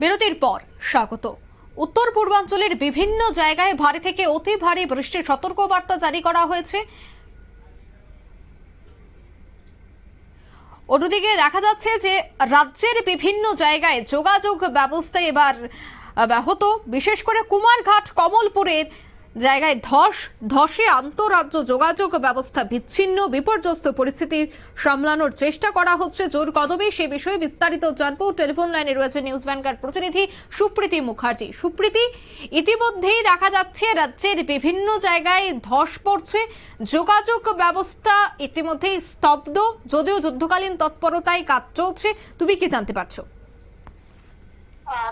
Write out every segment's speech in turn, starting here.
বিরতির পর স্বাগত। উত্তর পূর্বাঞ্চলের বিভিন্ন জায়গায় ভারী থেকে অতি ভারী বৃষ্টির সতর্কবার্তা জারি করা হয়েছে। অন্যদিকে দেখা যাচ্ছে যে রাজ্যের বিভিন্ন জায়গায় যোগাযোগ ব্যবস্থা এবার ব্যাহত। বিশেষ করে কুমারঘাট, কমলপুরের জায়গায় ধস, ধসে আন্তঃরাজ্য যোগাযোগ ব্যবস্থা বিচ্ছিন্ন, বিপর্যস্ত পরিস্থিতি সামলানোর চেষ্টা করা হচ্ছে। জোর কদমে সে বিষয়ে বিস্তারিত জানব। টেলিফোন লাইনে রয়েছে নিউজ ভ্যানগার্ড প্রতিনিধি সুপ্রীতি মুখার্জি। সুপ্রীতি, ইতিমধ্যেই দেখা যাচ্ছে রাজ্যের বিভিন্ন জায়গায় ধস পড়ছে। যোগাযোগ ব্যবস্থা ইতিমধ্যেই স্তব্ধ, যদিও যুদ্ধকালীন তৎপরতায় কাজ চলছে। তুমি কি জানতে পারছ?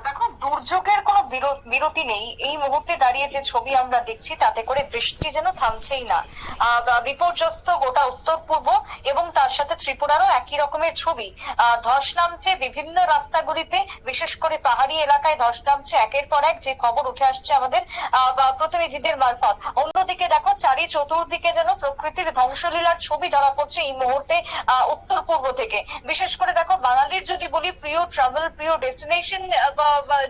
দেখো, দুর্যোগের বিরতি নেই। এই মুহূর্তে দাঁড়িয়ে যে ছবি আমরা দেখছি, তাতে করে বৃষ্টি যেন থামছেই না। বিপর্যস্ত গোটা উত্তর পূর্ব সাথে ত্রিপুরারও একই রকমের ছবি। ধস নামছে বিভিন্ন রাস্তাগুলিতে, বিশেষ করে পাহাড়ি এলাকায় ধস নামছে একের পর এক, যে খবর উঠে আসছে আমাদের প্রতিনিধিদের মারফত। অন্যদিকে দেখো, চারি চতুর্দিকে যেন প্রকৃতির ধ্বংসলীলার ছবি ধরা পড়ছে এই মুহূর্তে উত্তর পূর্ব থেকে। বিশেষ করে দেখো, বাঙালির যদি বলি, প্রিয় ট্রাভেল প্রিয় ডেস্টিনেশন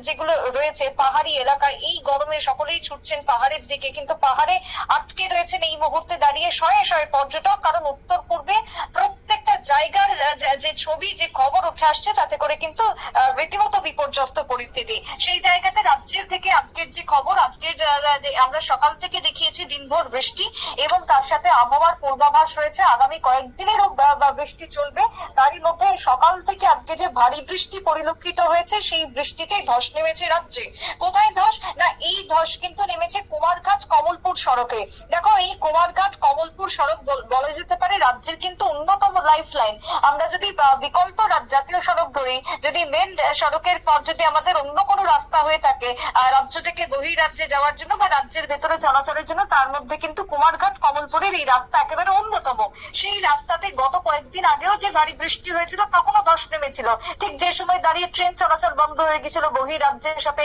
যেগুলো রয়েছে, পাহাড়ি এলাকায় এই গরমে সকলেই ছুটছেন পাহাড়ের দিকে। কিন্তু পাহাড়ে আটকে রয়েছেন এই মুহূর্তে দাঁড়িয়ে শয়ে শয়ে পর্যটক, কারণ উত্তর পূর্বে জায়গার যে- ছবি, যে খবর উঠে আসছে, তাতে করে কিন্তু রীতিমতো বিপর্যস্ত পরিস্থিতি। সেই জায়গাতে রাজ্যের থেকে আজকের যে খবর, আজকের আমরা সকাল থেকে দেখিয়েছি দিনভর বৃষ্টি এবং তার সাথে আবহাওয়ার পূর্বাভাস রয়েছে। আগামী কয়েকদিনেরও বৃষ্টি চলবে। তারই মধ্যে সকাল থেকে আজকে যে ভারী বৃষ্টি পরিলক্ষিত হয়েছে, সেই বৃষ্টিতেই ধস নেমেছে রাজ্যে। কোথায় ধস? না, এই ধস কিন্তু নেমেছে কুমারঘাট কমলপুর সড়কে। দেখো, এই কুমারঘাট কমলপুর সড়ক বলা যেতে পারে রাজ্যের কিন্তু অন্যতম লাইফ লাইন আমরা যদি বিকল্প জাতীয় সড়ক ধরি, যদি মেন সড়কের পর যদি আমাদের অন্য কোনো রাস্তা হয়ে থাকে রাজ্য থেকে বহি রাজ্যে যাওয়ার জন্য বা রাজ্যের ভেতরে চলাচলের জন্য, তার মধ্যে কিন্তু কুমারঘাট, কমলপুরের এই রাস্তা একেবারে অন্যতম। সেই রাস্তাতে গত কয়েকদিন আগেও যে ভারী বৃষ্টি হয়েছিল, তখনও ধস নেমেছিল। ঠিক যে সময় দাঁড়িয়ে ট্রেন চলাচল বন্ধ হয়ে গেছিল বহি রাজ্যের সাথে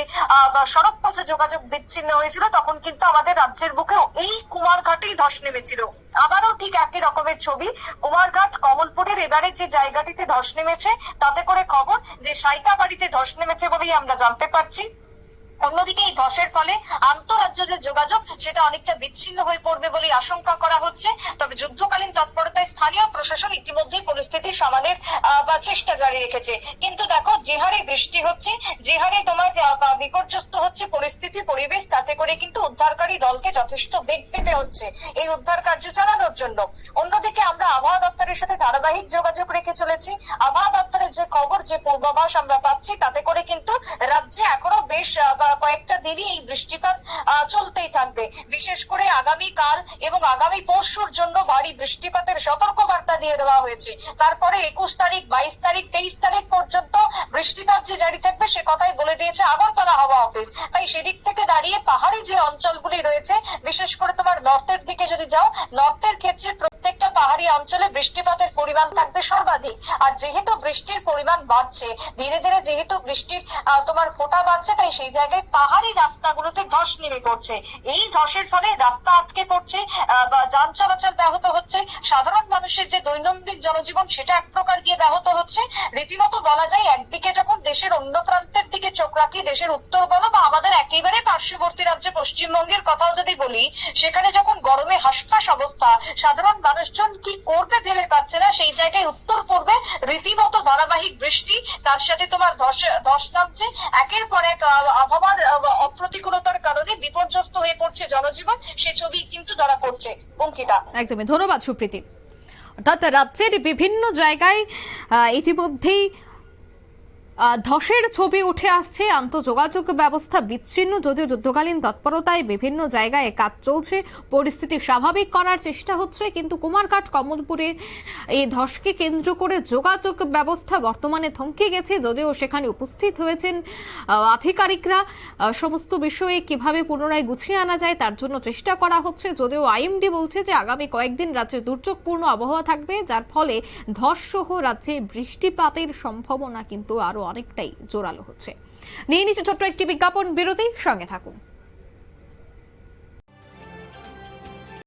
সড়ক পথে যোগাযোগ বিচ্ছিন্ন হয়েছিল, তখন কিন্তু আমাদের রাজ্যের বুকেও এই কুমারঘাটেই ধস নেমেছিল। আবারও ঠিক একই রকমের ছবি। কুমারঘাট, কমলপুরের এবারে যে জায়গাটিতে ধস নেমেছে, তাতে করে খবর যে সাইতাবাড়িতে ধস নেমেছে বলেই আমরা জানতে পারছি। অন্যদিকে এই ধসের ফলে আন্তঃরাজ্য যে যোগাযোগ সেটা অনেকটা বিচ্ছিন্ন হয়ে পড়বে বলে আশঙ্কা করা হচ্ছে। তবে যুদ্ধকালীন তৎপরতায় স্থানীয় প্রশাসন ইতিমধ্যেই পরিস্থিতি সামালের বা চেষ্টা জারি রেখেছে। কিন্তু দেখো, যে হারে বৃষ্টি হচ্ছে, যে হারে তোমার বিপর্যস্ত হচ্ছে পরিস্থিতি, পরিবেশ, তাতে করে কিন্তু উদ্ধারকারী দলকে যথেষ্ট বেগ পেতে হচ্ছে এই উদ্ধার কার্য চালানোর জন্য। অন্যদিকে আমরা আবহাওয়া দপ্তরের সাথে ধারাবাহিক যোগাযোগ রেখে চলেছি। আবহাওয়া দপ্তরের যে খবর, যে পূর্বাভাস আমরা পাচ্ছি, তাতে করে কিন্তু রাজ্যে এখনও বেশ কয়েকটা দিনই এই বৃষ্টিপাত চলতেই থাকবে। বিশেষ করে আগামী কাল এবং আগামী পরশুর জন্য ভারী বৃষ্টিপাতের সতর্ক বার্তা দিয়ে দেওয়া হয়েছে। তারপরে একুশ তারিখ, বাইশ তারিখ, তেইশ তারিখ পর্যন্ত বৃষ্টিপাত যে জারি থাকবে সে কথাই বলে দিয়েছে আগরতলা হাওয়া অফিস। তাই সেদিক থেকে দাঁড়িয়ে পাহাড়ি যে অঞ্চলগুলি রয়েছে, বিশেষ করে তোমার নর্থের দিকে যদি যাও নর্থের ক্ষেত্রে পাহাড়ি অঞ্চলে বৃষ্টিপাতের পরিমাণ থাকবে সর্বাধিক। আর যেহেতু বৃষ্টির পরিমাণ বাড়ছে, ধীরে ধীরে যেহেতু বৃষ্টির তোমার ফোঁটা বাড়ছে, তাই সেই জায়গায় পাহাড়ি রাস্তাগুলোতে ধস নেমে পড়ছে। এই ধসের ফলে রাস্তা আটকে পড়ছে বা যান চলাচল ব্যাহত হচ্ছে। সাধারণ মানুষের যে দৈনন্দিন জনজীবন, সেটা এক প্রকার গিয়ে ব্যাহত হচ্ছে। রীতিমতো বলা যায়, একদিকে যখন দেশের অন্য প্রান্তের দিকে চোখ রাখি, দেশের উত্তর বলো বা আমাদের একেবারে পার্শ্ববর্তী রাজ্যে পশ্চিমবঙ্গের কথাও যদি বলি, সেখানে যখন গরমে হাসফাস অবস্থা, সাধারণ মানুষজন কি করবে ভেবে পাচ্ছে না, সেই জায়গায় উত্তর পূর্বে রীতিমতো ধারাবাহিক বৃষ্টি, তার সাথে তোমার ধস নামছে। একের পর এক আবহাওয়ার অপ্রতিকূলতার কারণে বিপর্যস্ত হয়ে পড়ছে জনজীবন। সে ছবি কিন্তু ধরা পড়ছে, অঙ্কিতা। একদমই, ধন্যবাদ সুপ্রীতি। অর্থাৎ রাজ্যের বিভিন্ন জায়গায় ইতিমধ্যেই ধসের ছবি উঠে আসছে। আন্তঃযোগাযোগ ব্যবস্থা বিচ্ছিন্ন, যদিও যুদ্ধকালীন তৎপরতায় বিভিন্ন জায়গায় কাজ চলছে। পরিস্থিতি স্বাভাবিক করার চেষ্টা হচ্ছে, কিন্তু কুমারঘাট, কমলপুরে এই ধসকে কেন্দ্র করে যোগাযোগ ব্যবস্থা বর্তমানে থমকে গেছে, যদিও সেখানে উপস্থিত হয়েছেন আধিকারিকরা। সমস্ত বিষয়ে কীভাবে পুনরায় গুছিয়ে আনা যায় তার জন্য চেষ্টা করা হচ্ছে, যদিও আইএমডি বলছে যে আগামী কয়েকদিন রাজ্যে দুর্যোগপূর্ণ আবহাওয়া থাকবে, যার ফলে ধস সহ রাজ্যে বৃষ্টিপাতের সম্ভাবনা কিন্তু আরও অনেকটাই জোরালো হচ্ছে। নিয়ে নিচ্ছে ছোট্ট একটি বিজ্ঞাপন বিরতি সঙ্গে থাকুন।